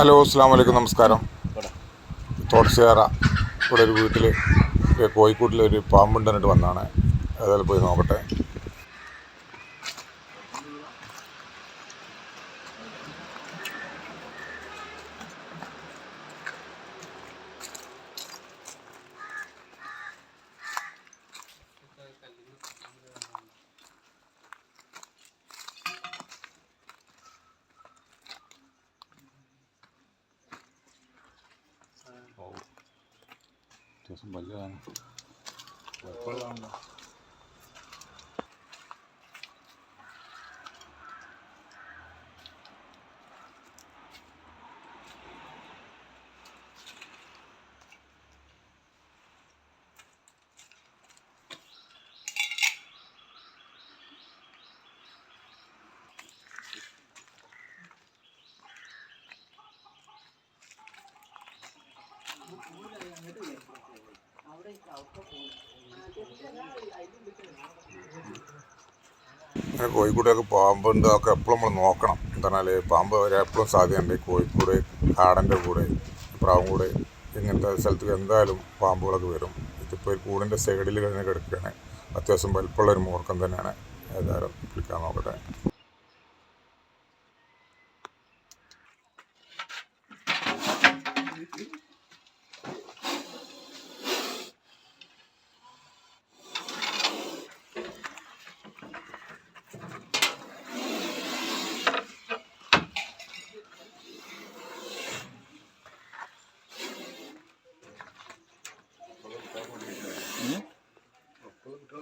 Hello അസ്സാം വലൈക്കും നമസ്കാരം. തോട്ടശ്ശേറ ഇവിടെ ഒരു വീട്ടിൽ കോഴിക്കോട്ടിലൊരു പാമ്പുണ്ടെന്നിട്ട് വന്നാണ്. ഏതായാലും പോയി നോക്കട്ടെ. Diyos, baga. Wala lang. കോഴിക്കോടൊക്കെ പാമ്പുണ്ട് അതൊക്കെ എപ്പോഴും നമ്മൾ നോക്കണം. എന്താണെന്നാൽ പാമ്പ് എപ്പോഴും സാധ്യതയുണ്ട്. കോഴിക്കൂട് കാടന്റെ കൂടെ പ്രാവും കൂടെ ഇങ്ങനത്തെ സ്ഥലത്ത് എന്തായാലും പാമ്പുകളൊക്കെ വരും. ഇതിപ്പോൾ ഒരു കൂടിന്റെ സൈഡിൽ കഴിഞ്ഞ് കിടക്കുകയാണ്. അത്യാവശ്യം വലിപ്പമുള്ള ഒരു മൂർക്കം തന്നെയാണ്. ഏതായാലും വിളിക്കാൻ നോക്കട്ടെ.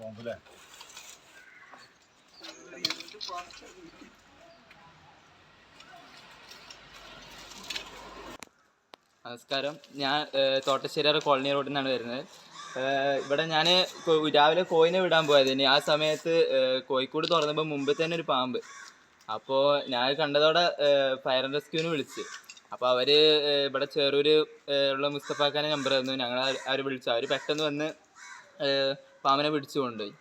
പോകുമ്പോൾ നമസ്കാരം. ഞാൻ തോട്ടശ്ശേരി കോളനി റോഡിൽ നിന്നാണ് വരുന്നത്. ഇവിടെ ഞാൻ രാവിലെ കോയിനെ വിടാൻ പോയതിന് ആ സമയത്ത് കോഴിക്കോട് തുറന്നപ്പോൾ മുമ്പ് തന്നെ ഒരു പാമ്പ്. അപ്പോൾ ഞാൻ കണ്ടതോടെ ഫയർ ആൻഡ് റെസ്ക്യൂവിന് വിളിച്ച്. അപ്പോൾ അവർ ഇവിടെ ഏഹ്, ഉള്ള മുസ്തഫാഖാനെ നമ്പർ തന്നു. ഞങ്ങൾ അവർ വിളിച്ചു. അവർ പെട്ടെന്ന് വന്ന് പാമ്പിനെ പിടിച്ചു കൊണ്ടുപോയി